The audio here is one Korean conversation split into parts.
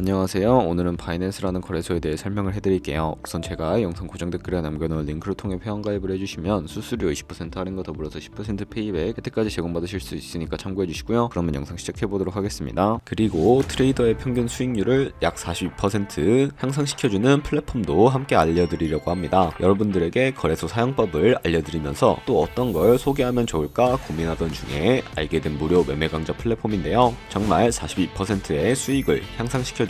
안녕하세요. 오늘은 바이낸스라는 거래소에 대해 설명을 해드릴게요. 우선 제가 영상 고정 댓글에 남겨놓은 링크를 통해 회원가입을 해주시면 수수료 20% 할인과 더불어서 10% 페이백 혜택까지 제공받으실 수 있으니까 참고해주시고요. 그러면 영상 시작해보도록 하겠습니다. 그리고 트레이더의 평균 수익률을 약 42% 향상시켜주는 플랫폼도 함께 알려드리려고 합니다. 여러분들에게 거래소 사용법을 알려드리면서 또 어떤 걸 소개하면 좋을까 고민하던 중에 알게 된 무료 매매 강좌 플랫폼인데요. 정말 42%의 수익을 향상시켜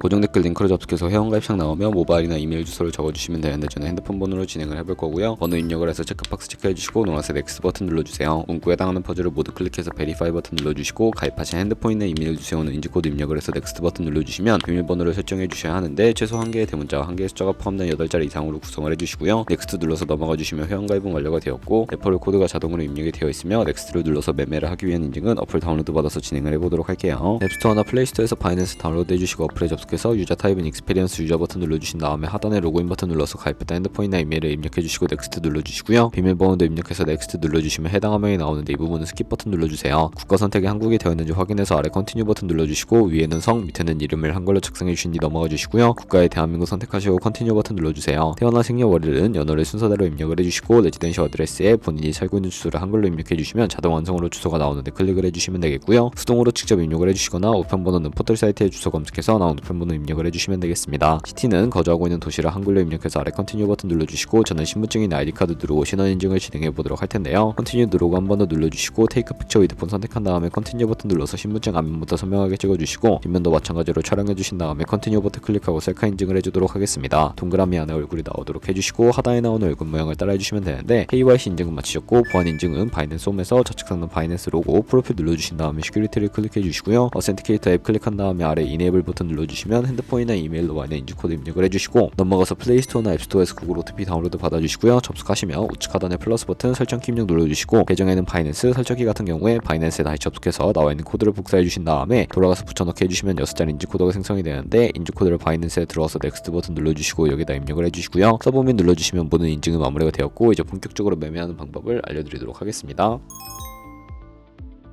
고정 댓글 링크로 접속해서 회원가입창 나오면 모바일이나 이메일 주소를 적어주시면 되는데 저는 핸드폰 번호로 진행을 해볼 거고요. 번호 입력을 해서 체크박스 체크해주시고 노란색 X 버튼 눌러주세요. 문구에 해당하는 퍼즐을 모두 클릭해서 베리파이 버튼 눌러주시고 가입하신 핸드폰이나 이메일 주소는 인지코드 입력을 해서 넥스트 버튼 눌러주시면 비밀번호를 설정해 주셔야 하는데 최소 한 개의 대문자와 한 개의 숫자가 포함된 8자리 이상으로 구성을 해주시고요. 넥스트 눌러서 넘어가 주시면 회원가입은 완료가 되었고 레퍼럴 코드가 자동으로 입력이 되어 있으며 넥스트를 눌러서 매매를 하기 위한 인증은 어플 다운로드 받아서 진행을 해보도록 할게요. 앱스토어나 플레이스토어에서 바이낸스 다운로드 해주시고 어플에 접속 해서 유저 타입은 익스피리언스 유저 버튼 눌러주신 다음에 하단에 로그인 버튼 눌러서 가입했다 핸드폰이나 이메일을 입력해주시고 넥스트 눌러주시고요. 비밀번호도 입력해서 넥스트 눌러주시면 해당 화면이 나오는데 이 부분은 스킵 버튼 눌러주세요. 국가 선택이 한국이 되어 있는지 확인해서 아래 컨티뉴 버튼 눌러주시고 위에는 성, 밑에는 이름을 한글로 작성해 주신 뒤 넘어가 주시고요. 국가에 대한민국 선택하시고 컨티뉴 버튼 눌러주세요. 태어난 생년 월일은 연월의 순서대로 입력을 해주시고 레지던시 어드레스에 본인이 살고 있는 주소를 한글로 입력해 주시면 자동 완성으로 주소가 나오는데 클릭을 해주시면 되겠고요. 수동으로 직접 입력을 해주시거나 우편번호는 포털 사이트에 주소 검색해서 나온 우편번호 입력을 해주시면 되겠습니다. 시티는 거주하고 있는 도시를 한글로 입력해서 아래 컨티뉴 버튼 눌러주시고 저는 신분증이나 아이디카드 누르고 신원 인증을 진행해 보도록 할 텐데요. 컨티뉴 누르고 한 번 더 눌러주시고 테이크 픽처 위드 폰 선택한 다음에 컨티뉴 버튼 눌러서 신분증 앞면부터 선명하게 찍어주시고 뒷면도 마찬가지로 촬영해 주신 다음에 컨티뉴 버튼 클릭하고 셀카 인증을 해주도록 하겠습니다. 동그라미 안에 얼굴이 나오도록 해주시고 하단에 나오는 얼굴 모양을 따라해 주시면 되는데 KYC 인증은 마치셨고 보안 인증은 바이낸스 홈에서 좌측 상단 바이낸스 로고 프로필 눌러주신 다음에 시큐리티를 클릭해 주시고요. 어센티케이터 앱 클릭한 다음에 아래 이네이블 버튼 눌러주시면 핸드폰이나 이메일로 와인의 인증 코드 입력을 해주시고 넘어가서 플레이스토어나 앱스토어에서 구글 OTP 다운로드 받아주시고요. 접속하시면 우측 하단에 플러스 버튼 설정 키 입력 눌러주시고 계정에는 바이낸스 설정키 같은 경우에 바이낸스에 다시 접속해서 나와 있는 코드를 복사해 주신 다음에 돌아가서 붙여넣기 해주시면 6자리 인증 코드가 생성이 되는데 인증 코드를 바이낸스에 들어와서 넥스트 버튼 눌러주시고 여기다 입력을 해주시고요. 서브밋 눌러주시면 모든 인증은 마무리가 되었고 이제 본격적으로 매매하는 방법을 알려드리도록 하겠습니다.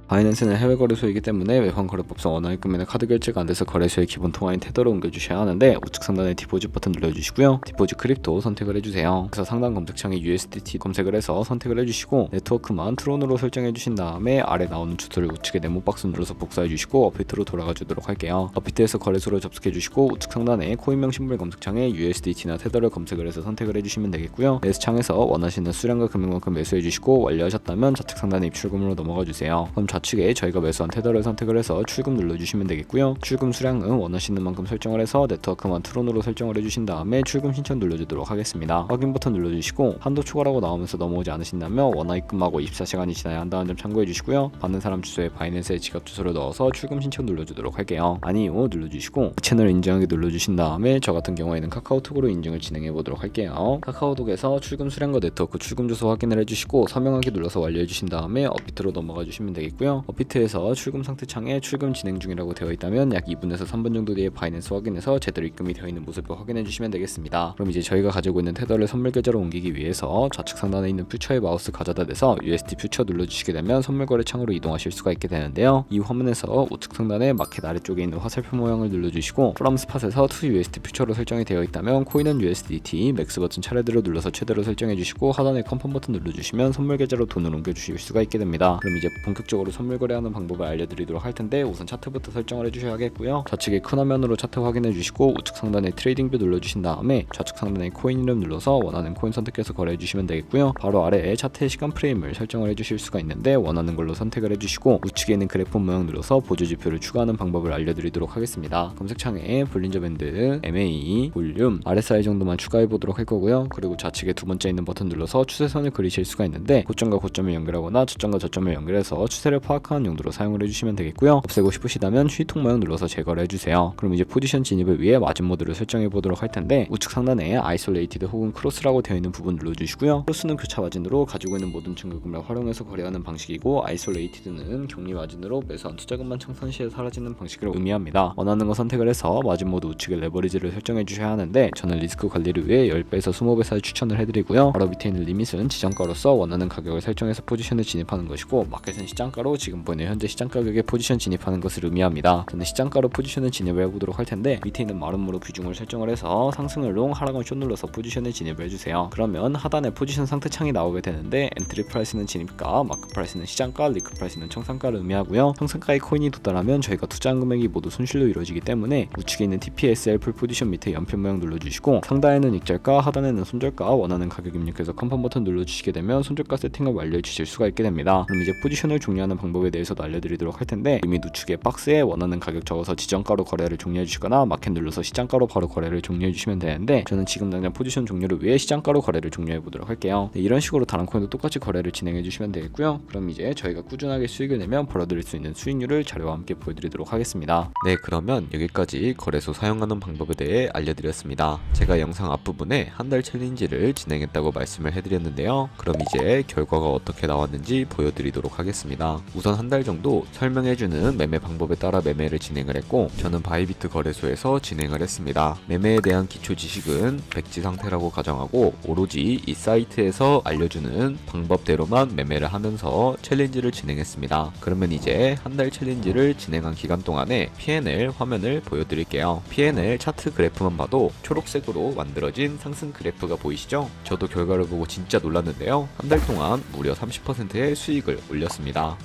바이낸스는 해외 거래소이기 때문에 외환 거래법상 원화입 금액의 카드 결제가 안 돼서 거래소의 기본 통화인 테더를 옮겨주셔야 하는데 우측 상단에 디포짓 버튼 눌러주시고요. 디포짓 크립토 선택을 해주세요. 그래서 상단 검색창에 USDT 검색을 해서 선택을 해주시고 네트워크만 트론으로 설정해 주신 다음에 아래 나오는 주소를 우측에 네모 박스 눌러서 복사해 주시고 어피트로 돌아가 주도록 할게요. 어피트에서 거래소를 접속해 주시고 우측 상단에 코인명 신물 검색창에 USDT나 테더를 검색을 해서 선택을 해주시면 되겠고요. 매수 창에서 원하시는 수량과 금액만큼 매수해 주시고 완료하셨다면 좌측 상단에 입출금으로 넘어가 주세요. 그럼 좌측에 저희가 매수한 테더를 선택을 해서 출금 눌러주시면 되겠고요. 출금 수량은 원하시는 만큼 설정을 해서 네트워크만 트론으로 설정을 해주신 다음에 출금 신청 눌러주도록 하겠습니다. 확인 버튼 눌러주시고 한도 초과라고 나오면서 넘어오지 않으신다면 원화 입금하고 24시간이 지나야 한다는 점 참고해 주시고요. 받는 사람 주소에 바이낸스의 지갑 주소를 넣어서 출금 신청 눌러주도록 할게요. 아니요 눌러주시고 채널 인증하기 눌러주신 다음에 저 같은 경우에는 카카오톡으로 인증을 진행해 보도록 할게요. 카카오톡에서 출금 수량과 네트워크 출금 주소 확인을 해주시고 서명하기 눌러서 완료해 주신 다음에 업비트로 넘어가 주시면 되겠고요. 업비트에서 출금 상태 창에 출금 진행 중이라고 되어 있다면 약 2분에서 3분 정도 뒤에 바이낸스 확인해서 제대로 입금이 되어 있는 모습을 확인해 주시면 되겠습니다. 그럼 이제 저희가 가지고 있는 테더를 선물 계좌로 옮기기 위해서 좌측 상단에 있는 퓨처의 마우스 가져다 대서 USD 퓨처 눌러주시게 되면 선물 거래 창으로 이동하실 수가 있게 되는데요. 이 화면에서 우측 상단에 마켓 아래쪽에 있는 화살표 모양을 눌러주시고 프롬 스팟에서 to USD 퓨처로 설정이 되어 있다면 코인은 USDT 맥스 버튼 차례대로 눌러서 최대로 설정해 주시고 하단에 컨펌 버튼 눌러주시면 선물 계좌로 돈을 옮겨 주실 수가 있게 됩니다. 그럼 이제 본격적으로 선물 거래하는 방법을 알려드리도록 할 텐데 우선 차트부터 설정을 해주셔야겠고요. 좌측에 큰 화면으로 차트 확인해 주시고 우측 상단에 트레이딩 뷰 눌러주신 다음에 좌측 상단에 코인 이름 눌러서 원하는 코인 선택해서 거래해 주시면 되겠고요. 바로 아래에 차트의 시간 프레임을 설정을 해주실 수가 있는데 원하는 걸로 선택을 해주시고 우측에 있는 그래프 모양 눌러서 보조 지표를 추가하는 방법을 알려드리도록 하겠습니다. 검색창에 볼린저 밴드, MA, 볼륨, RSI 정도만 추가해 보도록 할 거고요. 그리고 좌측에 두 번째 있는 버튼 눌러서 추세선을 그리실 수가 있는데 고점과 고점을 연결하거나 저점과 저점을 연결해서 추세를 파악하는 용도로 사용을 해주시면 되겠고요. 없애고 싶으시다면 휴통 모양 눌러서 제거를 해주세요. 그럼 이제 포지션 진입을 위해 마진 모드를 설정해 보도록 할 텐데 우측 상단에 아이솔레이티드 혹은 크로스라고 되어 있는 부분 눌러주시고요. 크로스는 교차 마진으로 가지고 있는 모든 증거금을 활용해서 거래하는 방식이고 아이솔레이티드는 격리 마진으로 매수한 투자금만 청산 시에 사라지는 방식을 의미합니다. 원하는 거 선택을 해서 마진 모드 우측에 레버리지를 설정해 주셔야 하는데 저는 리스크 관리를 위해 10배에서 20배 사이 추천을 해드리고요. 바로 밑에 있는 리밋은 지정가로서 원하는 가격을 설정해서 포지션을 진입하는 것이고 마켓은 시장가로 지금 보이는 현재 시장 가격에 포지션 진입하는 것을 의미합니다. 저는 시장가로 포지션을 진입을 해보도록 할 텐데 밑에 있는 마름모로 비중을 설정을 해서 상승을 롱 하락은 숏 눌러서 포지션을 진입을 해주세요. 그러면 하단에 포지션 상태 창이 나오게 되는데 엔트리 프라이스는 진입가, 마크 프라이스는 시장가, 리크 프라이스는 청산가를 의미하고요. 청산가의 코인이 도달하면 저희가 투자한 금액이 모두 손실로 이루어지기 때문에 우측에 있는 TPSL 풀 포지션 밑에 연필 모양 눌러주시고 상단에는 익절가, 하단에는 손절가 원하는 가격 입력해서 컨펌 버튼 눌러주시게 되면 손절가 세팅을 완료해 주실 수가 있게 됩니다. 그럼 이제 포지션을 종료하는 방법 에 대해서도 알려드리도록 할 텐데 이미 우측에 박스에 원하는 가격 적어서 지정가로 거래를 종료해 주시거나 마켓 눌러서 시장가로 바로 거래를 종료해 주시면 되는데 저는 지금 당장 포지션 종료를 위해 시장가로 거래를 종료해 보도록 할게요. 네, 이런 식으로 다른 코인도 똑같이 거래를 진행해 주시면 되겠고요. 그럼 이제 저희가 꾸준하게 수익을 내면 벌어들일 수 있는 수익률을 자료와 함께 보여드리도록 하겠습니다. 네, 그러면 여기까지 거래소 사용하는 방법에 대해 알려드렸습니다. 제가 영상 앞부분에 한 달 챌린지를 진행했다고 말씀을 해드렸는데요. 그럼 이제 결과가 어떻게 나왔는지 보여드리도록 하겠습니다. 우선 한 달 정도 설명해주는 매매 방법에 따라 매매를 진행을 했고, 저는 바이비트 거래소에서 진행을 했습니다. 매매에 대한 기초 지식은 백지 상태라고 가정하고, 오로지 이 사이트에서 알려주는 방법대로만 매매를 하면서 챌린지를 진행했습니다. 그러면 이제 한 달 챌린지를 진행한 기간 동안에 PNL 화면을 보여드릴게요. PNL 차트 그래프만 봐도 초록색으로 만들어진 상승 그래프가 보이시죠? 저도 결과를 보고 진짜 놀랐는데요. 한 달 동안 무려 30%의 수익을 올렸습니다.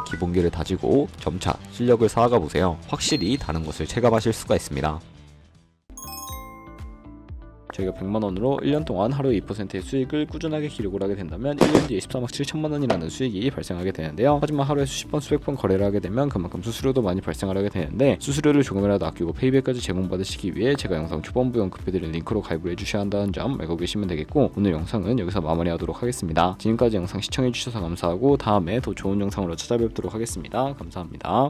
기본기를 다지고 점차 실력을 쌓아가 보세요. 확실히 다른 것을 체감하실 수가 있습니다. 저희가 100만 원으로 1년 동안 하루 2%의 수익을 꾸준하게 기록을 하게 된다면 1년 뒤에 14억 7천만 원이라는 수익이 발생하게 되는데요. 하지만 하루에 수십 번 수백 번 거래를 하게 되면 그만큼 수수료도 많이 발생을 하게 되는데 수수료를 조금이라도 아끼고 페이백까지 제공받으시기 위해 제가 영상 초반부 연급해드린 링크로 가입을 해주셔야 한다는 점 알고 계시면 되겠고 오늘 영상은 여기서 마무리하도록 하겠습니다. 지금까지 영상 시청해주셔서 감사하고 다음에 더 좋은 영상으로 찾아뵙도록 하겠습니다. 감사합니다.